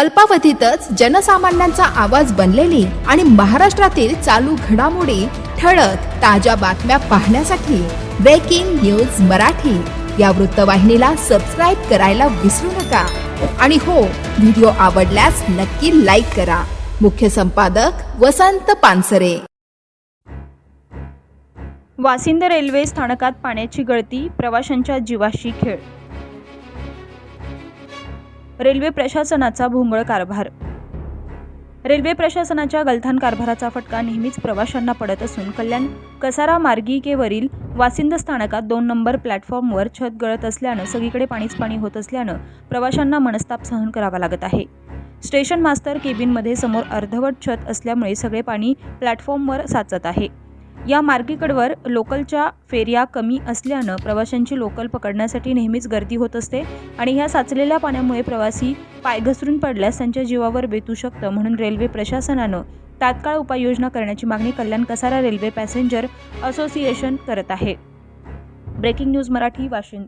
अल्पावधीतच जनसामान्यांचा आवाज बनलेली आणि महाराष्ट्रातील चालू घडामोडी ठळक ताज्या बातम्या पाहण्यासाठी ब्रेकिंग न्यूज मराठी. या वृत्तवाहिनीला सबस्क्राईब करायला विसरू नका. आणि हो व्हिडिओ आवडल्यास नक्की लाईक करा. मुख्य संपादक वसंत पानसरे. वासिंद रेल्वे स्थानकात पाण्याची गळती प्रवाशांच्या जीवाशी खेळ रेल्वे प्रशासनाचा भोंगळ कारभार. रेल्वे प्रशासनाच्या गलथान कारभाराचा फटका नेहमीच प्रवाशांना पडत असून कल्याण कसारा मार्गिकेवरील वासिंद स्थानकात दोन नंबर प्लॅटफॉर्मवर छत गळत असल्यानं सगळीकडे पाणीच पाणी होत असल्यानं प्रवाशांना मनस्ताप सहन करावा लागत आहे. स्टेशन मास्तर केबिनमध्ये समोर अर्धवट छत असल्यामुळे सगळे पाणी प्लॅटफॉर्मवर साचत आहे. या मार्गिकडवर लोकलच्या फेऱ्या कमी असल्यानं प्रवाशांची लोकल पकडण्यासाठी नेहमीच गर्दी होत असते आणि ह्या साचलेल्या पाण्यामुळे प्रवासी पाय घसरून पडल्यास त्यांच्या जीवावर बेतू शकतं म्हणून रेल्वे प्रशासनानं तात्काळ उपाययोजना करण्याची मागणी Kalyan Kasara railway passenger association करत आहे. Breaking news Marathi Vashind